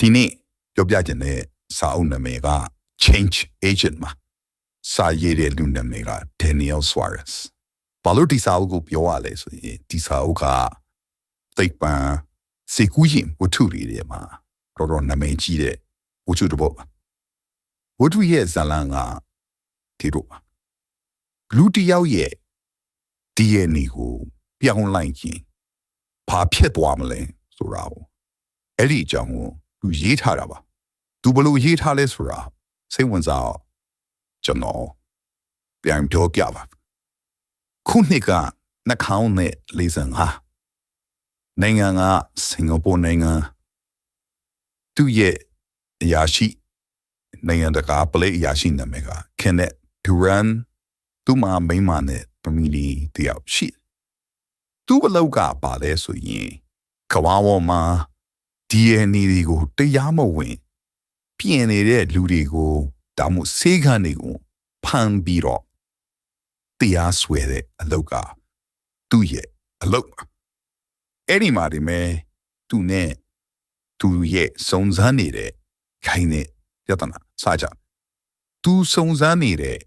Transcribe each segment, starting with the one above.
ဒီနေ့ပြောပြခြင်းတဲ့စာအုပ်နာမည်က Change Agent မှာစာရေးတဲ့လူနာမည်က Daniel Suarez ဘာလို့ဒီစာအုပ်ကိုပြောရလဲဆိုရင်ဒီစာအုပ်ကသိပ္ပံစေကူးရင်ဝတ္ထုတွေထဲမှာတော်တော်နာမည်ကြီးတဲ့ဝတ္ထုတစ်ပုဒ်ပါဝတ္ထုရဲ့ဇာလံကဒီလိုပါလူတစ်ယောက်ရဲ့ DNA ကိုပြောင်းလိုက်ရင်ဘာဖြစ်သွားမလဲဆိုတာကိုအဲ့ဒီအကြောင်းကို သူရေးထားတာပါသူဘလို့ရေးထားလဲဆိုတာစိတ်ဝင်စားအောင်ကျွန်တော်ပြန်ပြောပြပါခုနှစ်ကနှခေါင်းနဲ့45နိုင်ငံကစင်ကာပူနိုင်ငံသူရဲ့အရာရှိနိုင်ငံတကာပလေအရာရှိနာမည်က Kenneth Duran သူမမိန်းမနဲ့ဖမီလီတယောက်ရှိတယ်သူ့ဘလောက်ကပါလဲဆိုရင်ကဘာဝမှာ DNA တွေကိုတရားမဝင် ပြင်နေတဲ့လူတွေကိုဒါမှမဟုတ်ဆေးခန်းတွေကိုဖမ်းပြီးတော့တရားစွဲတဲ့အလောက်ကသူ့ရဲ့အလောက်ပါအဲ့ဒီမှာဒီမဲ့သူနဲ့သူရဲ့စုံစမ်းနေတဲ့ခိုင်းတဲ့ပြဿနာစကြသူစုံစမ်းနေတဲ့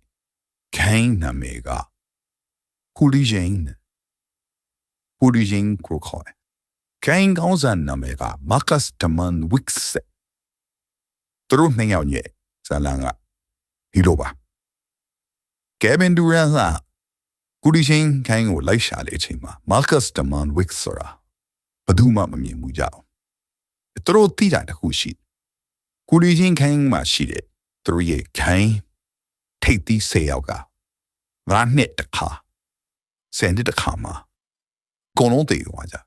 ခိုင်းနာမည်ကကူလီဂျင်းကူလီဂျင်းကိုခေါ်တယ် ခိုင်းကောင်းစံနာမည်ကမာကတ်ဒမန်ဝစ်စ်သူတို့နှစ်ယောက်ရဲ့ဇာလန်ကဒီလိုပါကယ်ဗင်ဒူရန်ကကူလီဂျင်းခိုင်းကိုလိုက်ရှာတဲ့အချိန်မှာမာကတ်ဒမန်ဝစ်ဆိုတာဘယ်သူမှမမြင်ဘူးကြအောင်သူတို့သိတာတခုရှိကူလီဂျင်းခိုင်းမှာရှိတဲ့သူတို့ရဲ့ခိုင်းထိတ်သီး၁၀ယောက်ကငါနှစ်တခါဆယ်နှစ်တခါမှာအကုန်လုံးတည်သွားကြ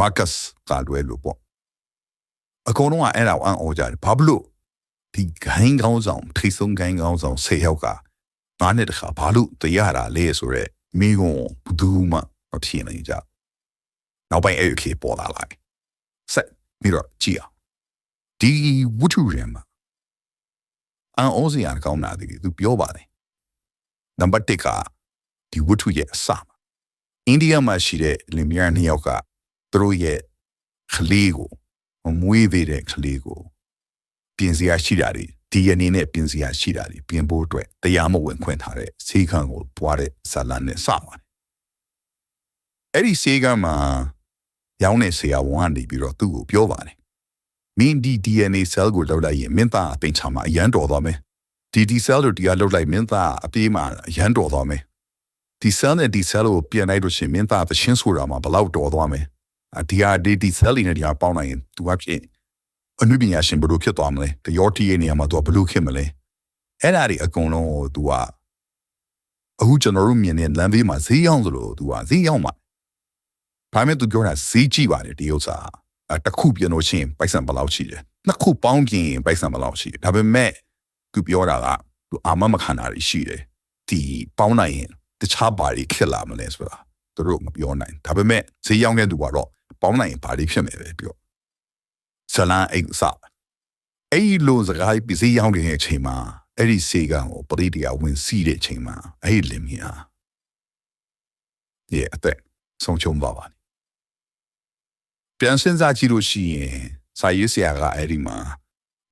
မာကတ်ကလွဲလို့ပေါ့အကုန်လုံးကအဲ့ဒါကိုအံ့ဩကြတယ်ဘာဖြစ်လို့ဒီဂိုင်းကောင်းဆောင်ထိတ်ဆုံးဂိုင်းကောင်းဆောင်၁၀ယောက်ကငါနှစ်တခါဘာလို့တရားတာလဲဆိုတော့မိကုံဘူးသူမှမဖြစ်နိုင်ကြနောက်ပိုင်းအဲ့ဒီခေပေါ်လာလိုက်ဆက်ပြီးတော့ကြည့်အောင်ဒီဝတ္ထုရံမှာအန်အိုးစရာကောင်းတာဒီသူပြောပါတယ်နံပါတ်1ကဒီဝတ္ထုရဲ့အစမှာအိန္ဒိယမှာရှိတဲ့လင်မယားနှစ်ယောက်က သူတို့ရဲ့ကလေးကိုမွေးသေးတဲ့ကလေးကိုပြင်စရာရှိတာတွေဒီအနေနဲ့ပြင်စရာရှိတာတွေပြင်ဖို့အတွက်တရားမဝင်ခွင့်ထားတဲ့ဈေးခံကိုပွားတဲ့ဇာလန်နဲ့စပါတယ်အဲ့ဒီဈေးကမှာရောင်းတဲ့ဆရာဝန်ကနေပြီးတော့သူ့ကိုပြောပါတယ်မင်းဒီ DNA cell ကိုလောက်လိုက်ရင်မင်းသားအပင်ချမှာအရန်တော်သွားမယ်ဒီ D cell တို့ဒီကလောက်လိုက်မင်းသားအပြေးမှာအရန်တော်သွားမယ်ဒီ cell နဲ့ဒီ cell ကိုပြန်လိုက်လို့ရှိရင်မင်းသားသရှင်းဆိုတာမှာဘလောက်တော်သွားမယ် ဒီဟာဒီဒီ cell နဲ့ဒီဟာပေါင်းလိုက်ရင်သူကဖြစ်အနုပညာရှင်ဘယ်လိုဖြစ်သွားမလဲတရောတီရဲ့နေရာမှာသူကဘယ်လိုဖြစ်မလဲအဲ့ဒါတွေအကုန်လုံးကိုသူကအခုကျွန်တော်တို့မြင်တဲ့လမ်းဘေးမှာဈေးရောက်သလိုသူကဈေးရောက်မှာဘာမှသူပြောတာဈေးကြည့်ပါတယ်ဒီဥစ္စာအတစ်ခုပြင်လို့ရှိရင်ပိုက်ဆံဘယ်လောက်ရှိတယ်နှစ်ခုပေါင်းပြင်ရင်ပိုက်ဆံဘယ်လောက်ရှိတယ်ဒါပေမဲ့သူပြောတာကသူအာမမခံတာရှိတယ်ဒီပေါင်းနိုင်ရင်တခြားဘာတွေဖြစ်လာမလဲဆိုတာသူတို့မပြောနိုင်ဒါပေမဲ့ဈေးရောက်တဲ့သူကတော့ ပေါင်းနိုင်ရင်ဘာတွေဖြစ်မယ်ပဲပြောဇလန်အိတ်စအဲ့ဒီလိုစကားပြီးဈေးရောက်နေတဲ့အချိန်မှာအဲ့ဒီစေကံကိုပရိတရားဝင်စီးတဲ့အချိန်မှာအဲ့ဒီလင်မယားရဲ့အသက်ဆုံးချုံပါပါပြန်စဉ်းစားကြည့်လို့ရှိရင်စာရေးဆရာကအဲ့ဒီမှာ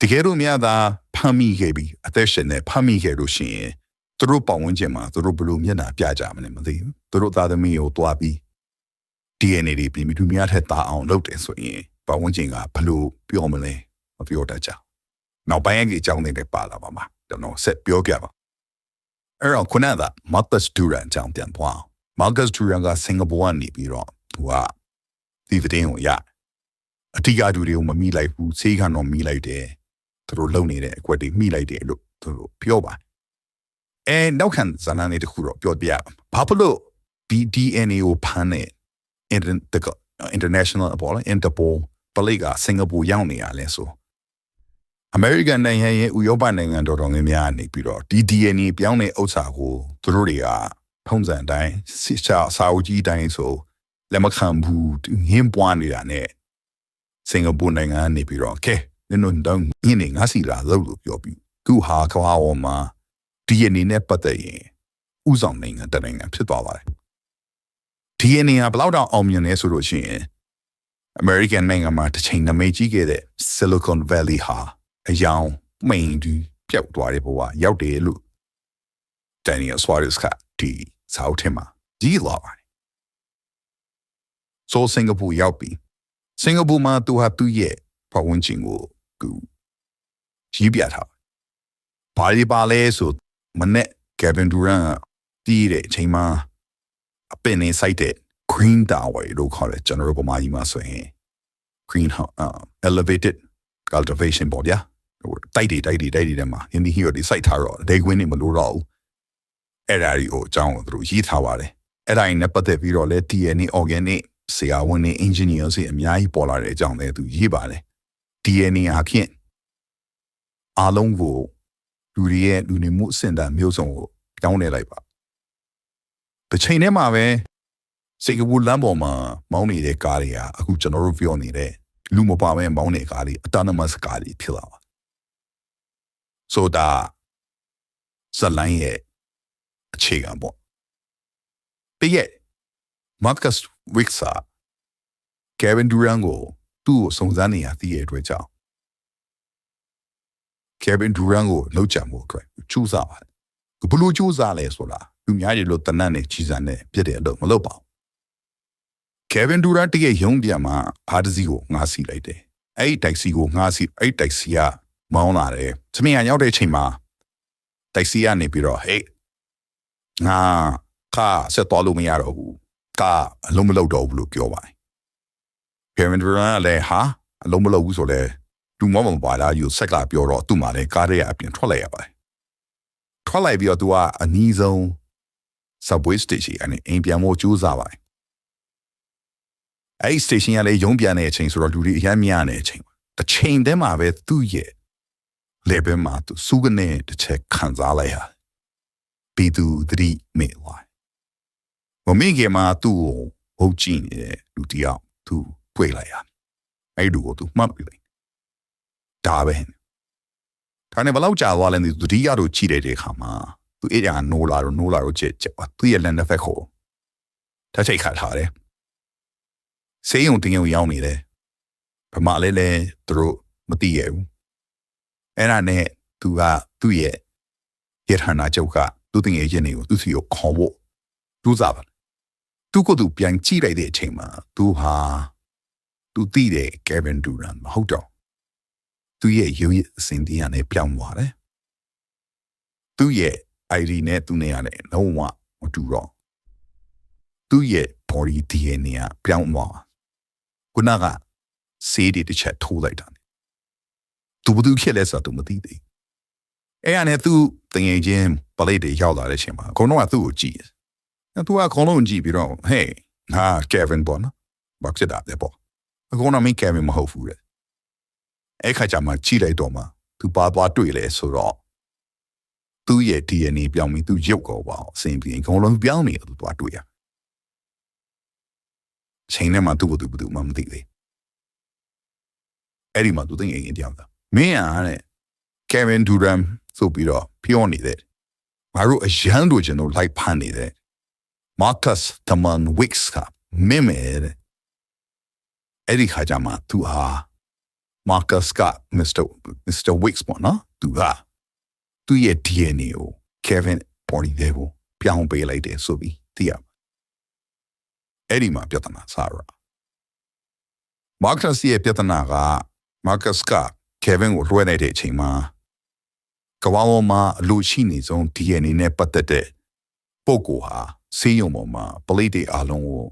တကယ်လို့များသာဖမ်းမိခဲ့ပြီးအသက်ရှင်နေဖမ်းမိခဲ့လို့ရှိရင်သူတို့ပတ်ဝန်းကျင်မှာသူတို့ဘယ်လိုမျက်နှာပြကြမလဲမသိဘူးသူတို့သားသမီးကိုတွားပြီး DNA တွေပြင်ပြီးသူများထက်တာအောင်လုပ်တယ်ဆိုရင်ပတ်ဝန်းကျင်ကဘယ်လိုပြောမလဲမပြောတတ်ကြနောက်ပိုင်းအကြောင်းတွေပါလာပါမှာကျွန်တော်ဆက်ပြောပြပါအဲ့တော့ခုနက Marcus Duran အကြောင်းပြန်သွား Marcus Duran ကစင်ကာပူကနေပြီးတော့သူကဒီတဲ့ကိုရအထီးကတူတွေကိုမမိလိုက်ဘူးဆေးခန်းတော့မိလိုက်တယ်သူတို့လုံနေတဲ့အကွက်တွေမိလိုက်တယ်လို့သူတို့ပြောပါအဲနောက်ခံဇာနာနေတခုတော့ပြောပြဘာဖြစ်လို့ BDNA ကိုဖမ်းတဲ့ international ပေါ်လာ Interpol ပလိကစင်ကာပူရောက်နေရလဲဆိုအမေရိကန်နိုင်ငံရဲ့ဥရောပနိုင်ငံတော်တော်များများနေပြီးတော့ဒီ DNA ပြောင်းတဲ့ဥစ္စာကိုသူတို့တွေကထုံးစံအတိုင်းစစ်ချာစာအုပ်ကြီးတိုင်းဆိုလက်မခံဘူးငင်းပွားနေတာနဲ့စင်ကာပူနိုင်ငံကနေပြီးတော့ကဲနင်တို့တော့ညနေငါစီလာလို့လို့ပြောပြီးခုဟာကဘာဝမှာ DNA နဲ့ပတ်သက်ရင်ဥဆောင်နိုင်ငံတနိုင်ငံဖြစ်သွားပါတယ် DNA ကဘယ်လောက်တော့အောင်မြင်လဲဆိုလို့ရှိရင် American နိုင်ငံမှာတစ်ချိန်နမိတ်ကြီးခဲ့တဲ့ Silicon Valley ဟာအယောင်မိန်တူပျောက်သွားတဲ့ဘဝရောက်တယ်လို့ Daniel Suarez ကဒီစာအုပ်ထဲမှာကြီးလာပါတယ်။ So Singapore ရောက်ပြီ။ Singapore မှာသူဟာသူ့ရဲ့ပတ်ဝန်းကျင်ကိုသူကြီးပြထား။ဘာဒီပါလဲဆိုမနဲ့ Kevin Durant တီးတဲ့အချိန်မှာ အပင်နေစိုက်တဲ့ green tower လို့ခေါ်တယ်ကျွန်တော်တို့ပမာကြီးမှာဆိုရင် green uh, elevated cultivation ပေါ့ဗျာဟိုတိုက်တွေတိုက်တွေတိုက်တွေထဲမှာယင်းဒီဟီရိုဒီစိုက်ထားတော့ဒိတ်ကွင်းနေမလို့တော့ဘူးအဲ့ဒါတွေကိုအကြောင်းကိုသူတို့ရေးထားပါတယ်အဲ့ဒါနဲ့ပတ်သက်ပြီးတော့လဲ DNA organic ဆရာဝန်တွေ engineer တွေအများကြီးပေါ်လာတဲ့အကြောင်းလည်းသူရေးပါတယ် DNA အဖြစ်အားလုံးကိုလူတွေရဲ့လူနေမှုအဆင့်တန်းမျိုးစုံကိုပြောင်းလဲလိုက်ပါ တစ်ချိန်တည်းမှာပဲစင်ကာပူလမ်းပေါ်မှာမောင်းနေတဲ့ကားတွေကအခုကျွန်တော်တို့ပြောနေတဲ့လူမပါမဲ့မောင်းတဲ့ကားတွေ autonomous ကားတွေဖြစ်လာပါဆိုတာဇလိုင်းရဲ့အခြေခံပေါ့ပြီးရဲ့ Marcus Wixa Kevin Durant ကိုသူ့ကိုစုံစမ်းနေရသိရဲ့အတွက်ကြောင့် Kevin Durant ကိုလှုပ်ကြံမှုအတွက်ကြိုးစားပါတယ်ဘလို့ကြိုးစားလဲဆိုတာ လူများတွေလို့တနတ်နဲ့ကြီးစံနဲ့ပြည့်တဲ့အလုပ်မလုပ်ပါဘူး Kevin Durant ရဲ့ရုံးပြန်မှာအားတစီကိုငားစီလိုက်တယ်အဲ့ဒီတိုက်စီကိုငားစီအဲ့ဒီတိုက်စီကမောင်းလာတယ်။သမီးကရောက်တဲ့အချိန်မှာတိုက်စီကနေပြီးတော့ဟေးငါကဆက်တော်လို့မရတော့ဘူး။ကအလုံးမလုံးတော့ဘူးလို့ပြောပါတယ်။ Kevin Durant ကလည်းဟာအလုံးမလုံးဘူးဆိုလဲသူမောမပါလားယူဆက်ကပြောတော့သူ့မှာလည်းကားရဲအပြင်ထွက်လိုက်ရပါတယ်။ထွက်လိုက်ပြီးတော့သူကအနီးဆုံး subway station အနေအိမ်ပြန်ဖို့ကြိုးစားပါတယ်။အဲ့ဒီ station ကလည်းရုံးပြန်တဲ့အချိန်ဆိုတော့လူတွေအများများနေတဲ့အချိန်တစ်ချိန်တည်းမှာပဲသူ့ရဲ့လေဘယ်မှာသူစုကနေတစ်ချက်ခံစားလိုက်ရပြီးသူသတိမေ့သွားမမေ့ခင်မှာသူ့ကိုဟုတ်ကြည့်နေတဲ့လူတယောက်သူတွေ့လိုက်ရအဲ့ဒီကိုသူမှတ်ပြီးလိုက်ဒါပဲဒါနဲ့ဘလောက်ကြာသွားလဲသူသတိရတော့ကြည့်တဲ့အခါမှာ သူအဲ့ဒါနိုးလာတော့နိုးလာတော့ချက်ချက်သူ့ရဲ့လက်နှစ်ဖက်ကိုတစ်ချိန်ခါထားတယ်ဆေးရုံတင်ရုံရောက်နေတယ်ဗမာလေးလည်းသူတို့မသိရဘူးအဲ့ဒါနဲ့သူကသူ့ရဲ့ရထနာချုပ်ကသူ့တင်ရဲ့ရင်တွေကိုသူ့စီကိုခေါ်ဖို့သူစားပါသူကသူပြန်ကြည့်လိုက်တဲ့အချိန်မှာသူဟာသူသိတယ် Kevin Durant မဟုတ်တော့သူ့ရဲ့ရုပ်ရည်အစဉ်တရားနဲ့ပြောင်းသွားတယ်သူ့ရဲ့ ID နဲ့သူနဲ့ရတယ်လုံးဝမတူတော့သူ့ရဲ့ body DNA ကပြောင်းသွားခုနကဆေးတွေတစ်ချက်ထိုးလိုက်တာသူဘသူဖြစ်လဲဆိုတော့သူမသိသေးအဲ့ရနဲ့သူတငယ်ချင်းပလိတ်တွေရောက်လာတဲ့အချိန်မှာအကုန်လုံးကသူ့ကိုကြည့်တယ်သူကအကုန်လုံးကြည့်ပြီးတော့ hey ဟာ Kevin ပေါ့နော်ဘာဖြစ်တာလဲပေါ့အကုန်လုံးမင်း Kevin မဟုတ်ဘူးတဲ့အဲ့ခါကျမှကြည့်လိုက်တော့မှသူပါသွားတွေ့လဲဆိုတော့ သူ့ရဲ့ DNA ပြောင်းပြီးသူရုပ်ကောပါအစဉ်ပြေအကုန်လုံးပြောင်းနေတယ်သူသွားတွေ့ရချိန်ထဲမှာသူ့ဘသူဘသူမှမသိသေးအဲ့ဒီမှာသူသိရင်တရားတာမင်းအားတဲ့ Kevin Durant ဆိုပြီးတော့ပြောနေတဲ့ငါတို့အရန်တို့ကျွန်တော်လိုက်ဖန်နေတဲ့ Marcus Taman Wicks ကမင်းမဲတဲ့အဲ့ဒီခါကျမှသူဟာ Marcus က Mr. Mr. Wicks ပေါ့နော်သူက သူ့ရဲ့ DNA ကို Kevin body တွေကိုပြောင်းပေးလိုက်တယ်ဆိုပြီးသိရအဲ့ဒီမှာပြဿနာစရ Marcus ရဲ့ပြဿနာက Marcus က Kevin ကိုလွှဲလိုက်တဲ့အချိန်မှာကဘာပေါ်မှာအလိုရှိနေဆုံး DNA နဲ့ပတ်သက်တဲ့ပုံကိုဟာဆေးရုံပေါ်မှာပလိတ်တွေအလုံးကို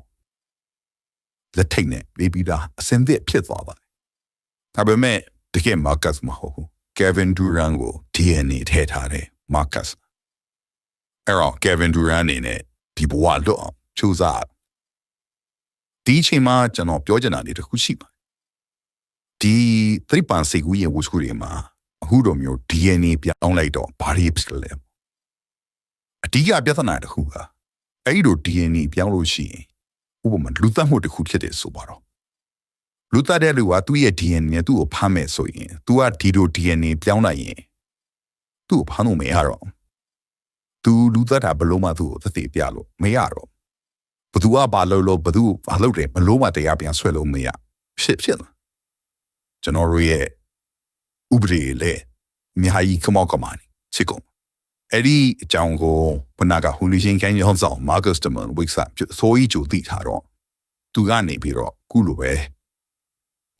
လက်ထိတ်နဲ့ပြီးပြီးသားအစင်သစ်ဖြစ်သွားပါတယ်။ဒါပေမဲ့တကယ် Marcus မဟုတ်ဘူး။ Kevin Durant ကို DNA ထည့်ထားတယ် Marcus ။အဲ့တော့ Kevin Durant အနေနဲ့ဒီဘဝလွတ်အောင်စူးစမ်းဒီအချိန်မှာကျွန်တော်ပြောချင်တာလေးတစ်ခုရှိပါတယ်ဒီသတိပန်စိတ်ကူးရင်ဝှစုတွေမှာအခုလိုမျိုး DNA ပြောင်းလိုက်တော့ဘာတွေဖြစ်လဲအဓိကပြဿနာတစ်ခုကအဲ့ဒီလို DNA ပြောင်းလို့ရှိရင်ဥပမာလူသတ်မှုတစ်ခုဖြစ်တယ်ဆိုပါတော့ လူသတ်တဲ့လူကသူ့ရဲ့ DNA နဲ့သူ့ကိုဖမ်းမယ်ဆိုရင် तू ကဒီလို DNA ပြောင်းလိုက်ရင်သူ့ကိုဖမ်းလို့မရတော့ तू လူသတ်တာဘလို့မှသူ့ကိုသက်သေပြလို့မရတော့ဘသူကဘာလုပ်လို့ဘသူဘာလုပ်တယ်ဘလို့မှတရားပြန်ဆွဲလို့မရဖြစ်ဖြစ်လာကျွန်တော်တို့ရဲ့ဥပဒေလည်းအများကြီးကမောက်ကမာနေစစ်ကုန်အဲ့ဒီအကြောင်းကိုဘနာကဟူလီရှင်ကန်ရောဆောင်မာကတ်စတမန်ဝိတ်ဆပ်ဆိုကြီးကြိုသိထားတော့သူကနေပြီးတော့ခုလိုပဲ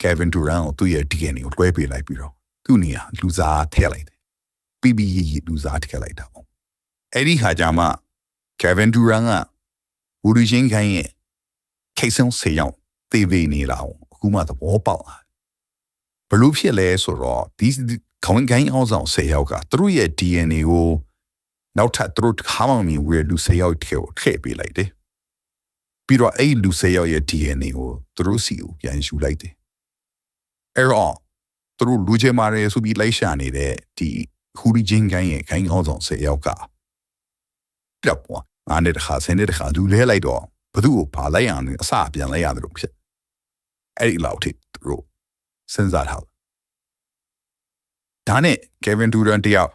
Kevin Durant ကိုသူ့ရဲ့ DNA ကိုတွဲပေးလိုက်ပြီးတော့သူ့နေရာလူစားထည့်လိုက်တယ် PBE လူစားထည့်လိုက်တာပေါ့အဲ့ဒီခါကျမှ Kevin Durant ကဟူလီရှင်ကန်ရဲ့ခိတ်ဆုံးဆေးရောက်သေပေနေတာကိုအခုမှသဘောပေါက်လာဘလို့ဖြစ်လဲဆိုတော့ဒီခေါင်းကိုင်းအောင်ဆောင်ဆေးရောက်ကသူတို့ရဲ့ DNA ကိုနောက်ထပ်သူတို့ခါမှမမြင်ဝယ်လူဆေးရောက်ထဲကိုထည့်ပေးလိုက်တယ်ပြီးတော့အဲ့လူဆေးရောက်ရဲ့ DNA ကိုသူတို့စီကိုပြန်ယူလိုက်တယ် အဲ့တော့သူတို့လူချေမာရဲဆိုပြီးလိုက်ရှာနေတဲ့ဒီခူရီချင်းကိုင်းရဲ့ခိုင်းအောင်ဆောင်ဆေးရောက်ကပြတ်ပေါ်အားနဲ့တခါဆင်းတဲ့တခါလူလဲလိုက်တော့ဘသူ့ကိုပါလိုက်အောင်အစပြန်လိုက်ရတယ်လို့ဖြစ်အဲ့ဒီလောက်ထိသူတို့စဉ်းစားထားဒါနဲ့ Kevin Durant တယောက်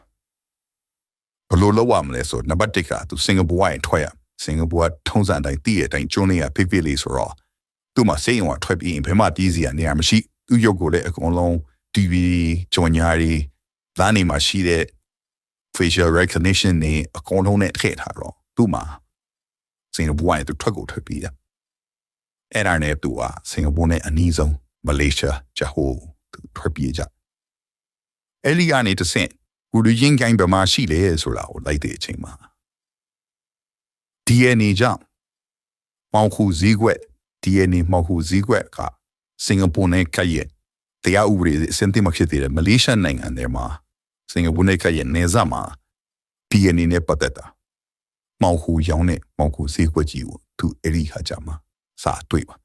ဘယ်လိုလုပ်ရမလဲဆိုနံပါတ်1ကသူစင်ကာပူကနေထွက်ရစင်ကာပူကထုံးစံတိုင်းတည့်ရတိုင်းကျွန်းနေရဖိဖိလေးဆိုတော့သူ့မှာစိတ်ဝင်ထွက်ပြီးရင်ဘယ်မှပြေးစီရနေရမရှိ သူ့ရုပ်ကိုလည်းအကုန်လုံး TV ဂျွန်ညာရီလာနေမှာရှိတဲ့ facial recognition နဲ့အကုန်လုံးနဲ့ထည့်ထားတော့သူ့မှာစင်ကာပူကနေသူထွက်ကိုထွက်ပြီးရအဲ့ဒါနဲ့သူကစင်ကာပူနဲ့အနီးဆုံးမလေးရှားဂျဟိုထွက်ပြေးကြအဲ့ဒီကနေတဆင့်ဘူရီရင်ကိုင်းဗမာရှိလေဆိုတာကိုလိုက်တဲ့အချိန်မှာ DNA ကြောင့်မောင်ခုဈေးကွက် DNA မောင်ခုဈေးကွက်က စင်ကာပူနဲ့ကရဲ့တရားဥပဒေအစင်တိမဖြစ်သေးတယ်မလေးရှားနိုင်ငံထဲမှာစင်ကာပူနဲ့ကရဲ့နေဇာမှာ DNA နဲ့ပတ်သက်တာမောင်ခုရောင်းတဲ့မောင်ခုဈေးကွက်ကြီးကိုသူအဲ့ဒီခါကြမှာစာတွေ့ပါ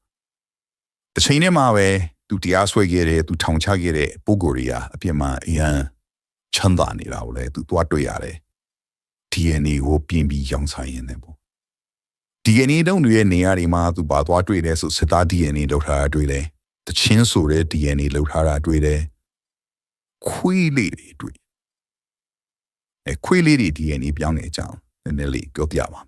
တစ်ချိန်နဲ့မှာပဲသူတရားစွဲခဲ့တဲ့သူထောင်ချခဲ့တဲ့ပုဂ္ဂိုလ်တွေဟာအပြစ်မှာအရန်ချမ်းသာနေတာကိုလည်းသူသွားတွေ့ရတယ် DNA ကိုပြင်ပြီးရောင်းဆိုင်ရင်းနဲ့ပေါ့ DNA တုံးတွေရဲ့နေရာတွေမှာသူပါသွားတွေ့တယ်ဆိုစစ်သား DNA လောက်ထားတာတွေ့တယ် တချင်းဆိုတဲ့ DNA လောက်ထားတာတွေ့တယ်ခွေးလေးတွေတွေ့အဲခွေးလေးတွေ DNA ပြောင်းနေကြအောင်နည်းနည်းလေးပြောပြပါမယ်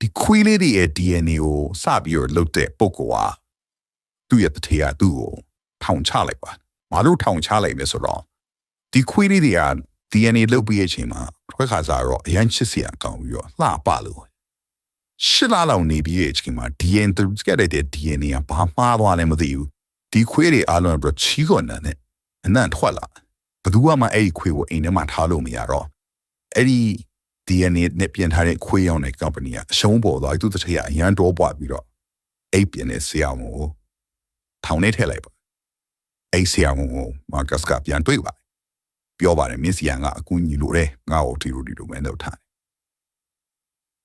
ဒီခွေးလေးတွေရဲ့ DNA ကိုစပြီးတော့လုတ်တဲ့ပုံကွာသူ့ရဲ့တထေကသူ့ကိုထောင်ချလိုက်ပါမလို့ထောင်ချလိုက်မယ်ဆိုတော့ဒီခွေးလေးတွေက DNA လုတ်ပြီးတဲ့အချိန်မှာခွဲခါစားတော့အရင်ချစ်စရာကောင်းပြီးတော့လှပလို့ ရှစ်လလောက်နေပြီးတဲ့အချိန်မှာ DNA သူကတဲ့ DNA ကဘာမှားသွားလဲမသိဘူးဒီခွေးတွေအားလုံးတော့ချီးခွန်နဲ့အနံ့ထွက်လာဘယ်သူမှအဲ့ဒီခွေးကိုအိမ်ထဲမှာထားလို့မရတော့အဲ့ဒီ DNA နဲ့ပြင်ထားတဲ့ခွေးရောင်းတဲ့ company ကအရှုံးပေါ်သွားသူတစ်ထည့်အရန်တော့ပွားပြီးတော့အိပ်ပြင်းတဲ့ဆရာဝန်ကိုထောင်ထဲထည့်လိုက်ပါအဲ့ဆရာဝန်ကိုမာကတ်ကပြန်တွေ့ပါပြောပါတယ်မစ္စယန်ကအကူညီလိုတယ်ငါ့ကိုဒီလိုဒီလိုပဲလုပ်ထားတယ်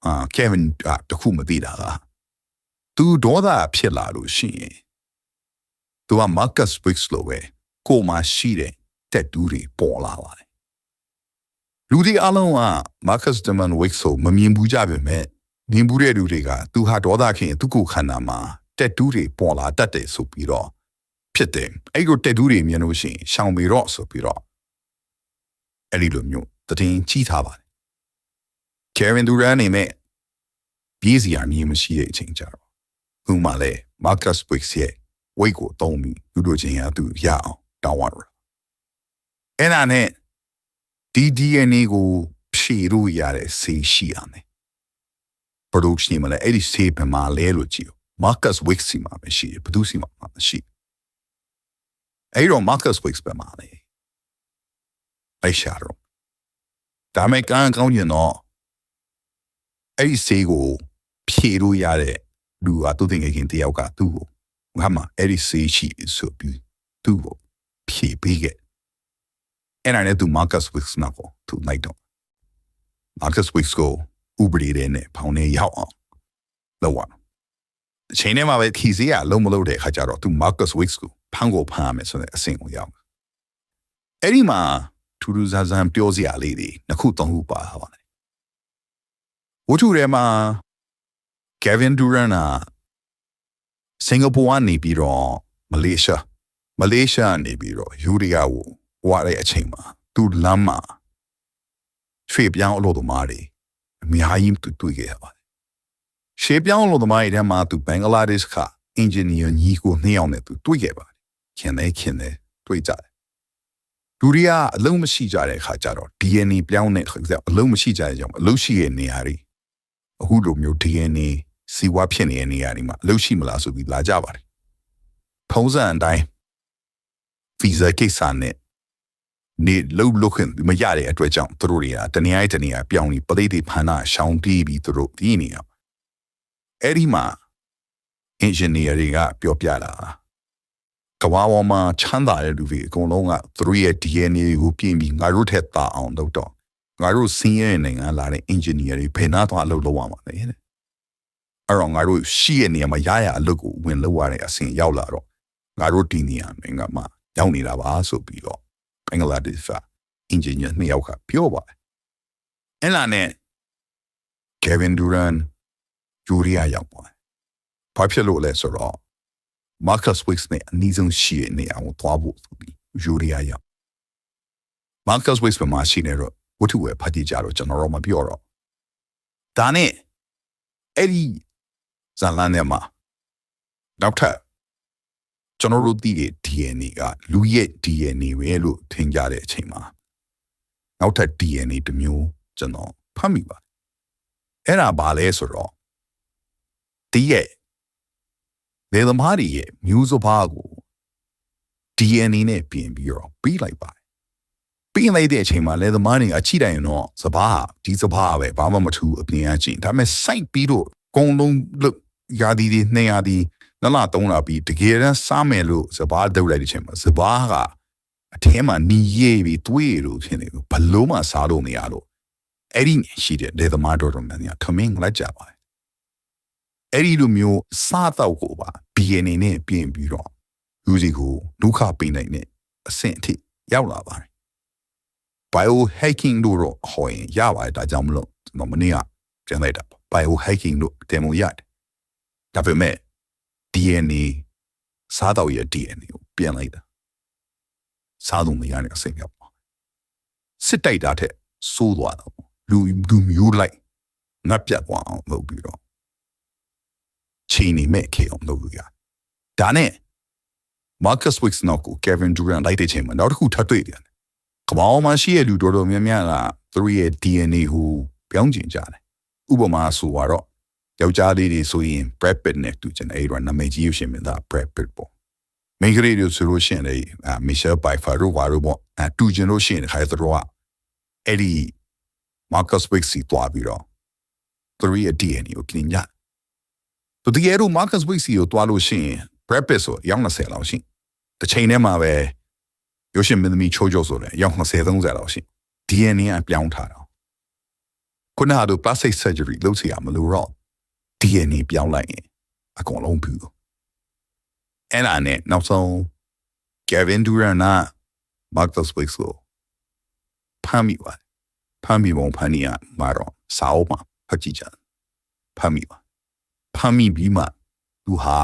အာကယ်ဗင်ကတခုမသိတာကသူဒေါသဖြစ်လာလို့ရှိရင်သူကမာကတ်ဝစ်စ်လိုပဲကိုမှရှိတဲ့တက်တူးတွေပေါ်လာပါတယ်လူဒီအလုံးကမာကတ်ဒမန်ဝစ်ဆိုမမြင်ဘူးကြပါမဲ့မြင်ဘူးတဲ့လူတွေကသူဟာဒေါသခင်သူ့ကိုခန္ဓာမှာတက်တူးတွေပေါ်လာတတ်တယ်ဆိုပြီးတော့ဖြစ်တယ်အဲ့ကိုတက်တူးတွေမြင်လို့ရှိရင်ရှောင်ပြီးတော့ဆိုပြီးတော့အဲ့ဒီလိုမျိုးတည်င်းကြီးထားပါတယ် ကယ်ဗင်ဒူရန်နေမဲ့ပြေးစီရမည်မရှိတဲ့အချိန်ကြတော့သူမှလည်းမာကတ်ဝစ်ရဲ့ဝိတ်ကိုတုံးပြီးလူတို့ချင်းရသူရအောင်တောင်းရတာအဲ့ဒါနဲ့ဒီ DNA ကိုဖြည့်လို့ရတဲ့ဆေးရှိရမယ် production မှာလည်းအဲ့ဒီဆေးပဲမှာလဲလို့ကြည့် Marcus Wicks စီမှာပဲရှိတယ်ဘယ်သူစီမှာမရှိအဲ့တော့ Marcus Wicks ပဲမှာလေအဲ့ရှာတော့ဒါမဲ့ကံကောင်းရင်တော့ အဲ့ဒီဆေးကိုဖြည့်လို့ရတဲ့လူကသူတင်ငယ်ချင်းတယောက်ကသူ့ကိုငါမှအဲ့ဒီဆေးရှိဆိုပြီးသူ့ကိုဖြည့်ပေးခဲ့အဲ့ဒါနဲ့သူ Marcus Wicks နောက်ကိုသူလိုက်တော့ Marcus Wicks ကိုဥပဒေတဲ့နဲ့ဖောင်းနေရောက်အောင်လုပ်ရအောင်အချိန်ထဲမှာပဲခီစီးကလုံးမလို့တဲ့ခါကျတော့သူ Marcus Wicks ကိုဖမ်းကိုဖမ်းရမယ်ဆိုတဲ့အဆင့်ကိုရောက်အဲ့ဒီမှာထူးထူးဆန်းဆန်းပြောစရာလေးတွေနှစ်ခုသုံးခုပါပါတယ် ဝတ္ထုထဲမှာ Kevin Durant ကစင်ကာပူကနေပြီးတော့မလေးရှားမလေးရှားနေပြီးတော့ယူရီးယားကိုဝါတဲ့အချိန်မှာသူလမ်းမှာရွှေပြောင်းအလို့သမားတွေအများကြီးသူတွေ့ခဲ့ရပါတယ်။ရွှေပြောင်းအလို့သမားတွေထဲမှာသူဘင်္ဂလားဒေ့ရှ်က engineer ညီကိုနှစ်ယောက်နဲ့သူတွေ့ခဲ့ပါတယ်ခင်တယ်ခင်တယ်တွေ့ကြတယ်ဒူရီယာအလုံးမရှိကြတဲ့အခါကျတော့ DNA ပြောင်းတဲ့ခါကျအလုံးမရှိကြတဲ့ကြောင့်အလုံးရှိတဲ့နေရာတွေ အခုလိုမျိုး DNA စီဝါဖြစ်နေတဲ့နေရာတွေမှာအလုံးရှိမလားဆိုပြီးလာကြပါတယ်ထုံးစံအတိုင်း visa ကိစ္စနဲ့နေလုံးလုခင်မရတဲ့အတွက်ကြောင့်သူတို့တွေကတနေရာတနေရာပြောင်းပြီးပဋိသေဖန်တာရှောင်းတီးပြီးသူတို့ဒီနေရာအဲ့ဒီမှာ engineer တွေကပြောပြတာကဘာဝမှာချမ်းသာတဲ့လူတွေအကုန်လုံးကသူတို့ရဲ့ DNA ကိုပြင်ပြီးငါတို့ထက်သာအောင်လုပ်တော့ ငါတို့စင်းရဲနိုင်ငံလာတဲ့ engineer တွေဘယ်နာသွားအလုပ်လုပ်ရမှာလဲတဲ့အဲ့တော့ငါတို့ရှိရဲ့နေရာမှာရရအလုပ်ကိုဝင်လုပ်ရတဲ့အဆင့်ရောက်လာတော့ငါတို့ဒီနေရာနိုင်ငံမှာရောက်နေတာပါဆိုပြီးတော့ဘင်္ဂလားဒေ့ရှ်ကအင်ဂျင်နီယာနှစ်ယောက်ကပြောပါတယ်အဲ့လာနဲ့ Kevin Durant ဂျူရီယာရောက်ပါတယ်ဘာဖြစ်လို့လဲဆိုတော့ Marcus Wicks နဲ့အနည်းဆုံးရှိတဲ့နေရာကိုသွားဖို့ဆိုပြီးဂျူရီယာရောက် Marcus Wicks မှာရှိနေတော့ ဝတ္ထုဝယ်ဖတ်ကြည့်ကြတော့ကျွန်တော်တို့မပြောတော့ဒါနဲ့အဲ့ဒီဇာလန်ထဲမှာနောက်ထပ်ကျွန်တော်တို့သိတဲ့ DNA ကလူရဲ့ DNA ပဲလို့ထင်ကြတဲ့အချိန်မှာနောက်ထပ် DNA တစ်မျိုးကျွန်တော်ဖတ်မိပါတယ်အဲ့ဒါဘာလဲဆိုတော့ဒီရဲ့လေသမားတွေရဲ့မျိုးစဘာကို DNA နဲ့ပြင်ပြီးတော့ပြီးလိုက်ပါတယ် ပြီးလိုက်တဲ့အချိန်မှာလေသမားတွေအချိတိုင်တော့စဘာဒီစဘာပဲဘာမှမထူးအပြင်အချင်းဒါပေမဲ့စိုက်ပြီးတော့ကုံလုံးလို့ရာဒီတွေနှစ်ရာဒီနလသုံးလာပြီးတကယ်တမ်းစားမယ်လို့စဘာဒုတ်လိုက်တဲ့အချိန်မှာစဘာကအထဲမှာနီရဲပြီးတွေးလို့ဖြစ်နေဘူးဘလို့မှစားလို့မရလို့အဲ့ဒီရှိတဲ့လေသမားတော်တော်များများထမင်းလက်ကြပါတယ်အဲ့ဒီလိုမျိုးစားတော့ကိုပါ BNA နဲ့ပြင်ပြီးတော့လူစီကိုဒုက္ခပေးနိုင်တဲ့အဆင့်အထိရောက်လာပါတယ် biohacking လို့တော့ဟောရင်ရပါတယ်ဒါကြောင့်မလို့ကျွန်တော်မနေ့ကပြန်လိုက်တာ biohacking လို့တင်မို့ရတယ်ဒါပေမဲ့ DNA စားတော့ရဲ့ DNA ကိုပြန်လိုက်တာစားလို့မရတဲ့အဆင့်ရောက်ပါစစ်တိုက်တာတဲ့စိုးသွားတော့လူလူမျိုးလိုက်ငတ်ပြတ်သွားအောင်လုပ်ပြီးတော့ချိန်နေမဲ့ခေအောင်လုပ်လို့ရဒါနဲ့ Marcus Wicks နောက်ကို Kevin Durant လိုက်တဲ့ချိန်မှာနောက်တစ်ခုထပ်တွေ့တယ် ကမောင်မှာရှိတဲ့လူတော်တော်များများကသူတို့ရဲ့ DNA ကိုပြောင်းကျင်ကြတယ်ဥပမာဆိုတော့ယောက်ျားလေးတွေဆိုရင် Brad Pitt နဲ့တူချင်တယ်အဲ့တော့နာမည်ကြီးရှင်မင်းသား Brad Pitt ပေါ့မိန်းကလေးတွေဆိုလို့ရှိရင်လေအာ Michelle Pfeiffer တို့ဘာလို့ပေါ့အတူချင်လို့ရှိရင်ခါသတော့အဲ့ဒီ Marcus Wicks စီတွားပြီးတော့သူတို့ရဲ့ DNA ကိုကျင်ကြသူတကယ်လို့ Marcus Wicks စီကိုတွားလို့ရှိရင် Brad Pitt ဆိုရောင်း20လောက်ရှိတစ်ချိန်တည်းမှာပဲ ရုပ်ရှင်မင်းသမီးချိုးချိုးဆိုတယ်ရောင်း20 30လောက်ရှိ DNA အပြောင်းထားတာခုနကတော့ plastic surgery လုပ်စီရမလို့တော့ DNA ပြောင်းလိုက်ရင်အကုန်လုံးဘူးအဲ့ဒါနဲ့နောက်ဆုံး Kevin Durant က Marcus Wicks ကိုဖမ်းမိပါဖမ်းမိပုံဖမ်းနေရမှာတော့စာအုပ်မှာဖတ်ကြည့်ကြဖမ်းမိပါဖမ်းမိပြီးမှသူဟာ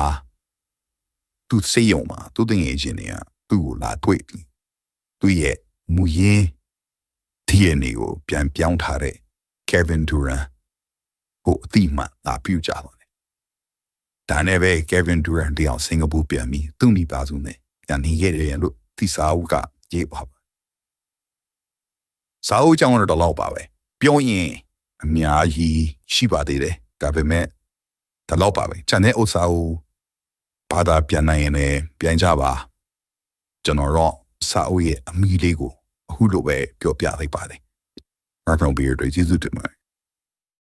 သူစေယုံမှာသူတင်ငယ်ချင်းတွေကသူ့ကိုလာတွေ့ပြီ သူရဲ့မူရင်း DNA ကိုပြန်ပြောင်းထားတဲ့ Kevin Durant ကိုအတိမတ်လာပြုကြပါမယ်။ဒါနဲ့ပဲ Kevin Durant တယောက်စင်ကာပူပြန်ပြီးသူ့မိသားစုနဲ့ပြန်နေခဲ့တယ်လို့သိစာအုပ်ကရေးပါပါ။စာအုပ်ကြောင့်တော့တော့ပါပဲ။ပြောရင်အများကြီးရှိပါသေးတယ်။ဒါပေမဲ့ဒါတော့ပါပဲ။ကျန်တဲ့ဥစ္စာကိုဘာသာပြန်နိုင်ရင်လည်းပြန်ကြပါ။ကျွန်တော်တော့ စာအုပ်ရဲ့အမိလေးကိုအခုလိုပဲပြောပြလိုက်ပါတယ်။ Reverend Beard ကျေးဇူးတင်ပါတယ်